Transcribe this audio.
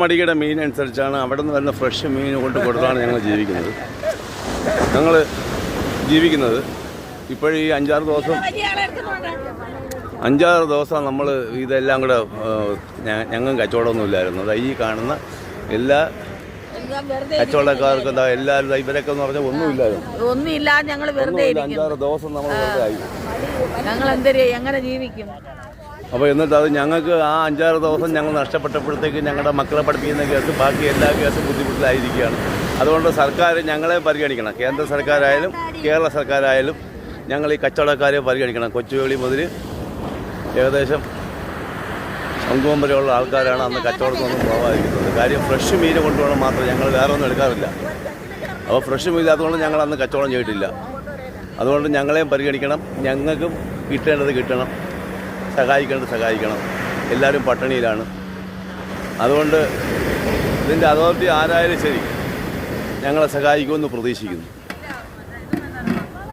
മടിയുടെ മീൻ അനുസരിച്ചാണ് അവിടെ നിന്ന് വരുന്ന ഫ്രഷ് മീൻ കൊണ്ട് കൊടുത്താണ് ഞങ്ങൾ ജീവിക്കുന്നത്. ഞങ്ങൾ ജീവിക്കുന്നത് ഇപ്പോഴീ അഞ്ചാറ് ദിവസം അഞ്ചാറ് ദിവസം നമ്മൾ ഇതെല്ലാം കൂടെ ഞങ്ങൾ കച്ചവടമൊന്നും ഇല്ലായിരുന്നു. ദാ ഈ കാണുന്ന എല്ലാ കച്ചവടക്കാർക്കും എല്ലാവരും ഇവരൊക്കെ എന്ന് പറഞ്ഞാൽ ഒന്നുമില്ലായിരുന്നു ഒന്നുമില്ല ഞങ്ങൾ വെറുതെ അഞ്ചാറ് ദിവസം നമ്മൾ വെറുതെ ആയി. ഞങ്ങൾ എന്തര് എങ്ങനെ ജീവിക്കും? അപ്പോൾ എന്നിട്ട് അത് ഞങ്ങൾക്ക് ആ അഞ്ചാറ് ദിവസം ഞങ്ങൾ നഷ്ടപ്പെട്ടപ്പോഴത്തേക്ക് ഞങ്ങളുടെ മക്കളെ പഠിപ്പിക്കുന്ന കേസ് ബാക്കി എല്ലാ കേസും ബുദ്ധിമുട്ടിലായിരിക്കുകയാണ്. അതുകൊണ്ട് സർക്കാർ ഞങ്ങളെ പരിഗണിക്കണം. കേന്ദ്ര സർക്കാരായാലും കേരള സർക്കാരായാലും ഞങ്ങൾ ഈ കച്ചവടക്കാരെ പരിഗണിക്കണം. കൊച്ചുവേളി മുതൽ ഏകദേശം ശംഖുവം വരെയുള്ള ആൾക്കാരാണ് അന്ന് കച്ചവടത്തിനൊന്നും പോകാതിരിക്കുന്നത് കാര്യം ഫ്രഷ് മീൻ കൊണ്ടുപോകണം മാത്രം ഞങ്ങൾ വേറെ ഒന്നും എടുക്കാറില്ല. അപ്പോൾ ഫ്രഷ് മീൻ ഇല്ലാത്തതുകൊണ്ട് ഞങ്ങൾ അന്ന് കച്ചവടം ചെയ്തിട്ടില്ല. അതുകൊണ്ട് ഞങ്ങളെയും പരിഗണിക്കണം. ഞങ്ങൾക്കും കിട്ടേണ്ടത് കിട്ടണം. സഹായിക്കേണ്ടത് സഹായിക്കണം. എല്ലാവരും പട്ടിണിയിലാണ്. അതുകൊണ്ട് ഇതിന്റെ അതോറിറ്റി ആരായാലും ശരി. ഞങ്ങളെ സഹായിക്കുമെന്ന് പ്രതീക്ഷിക്കുന്നു.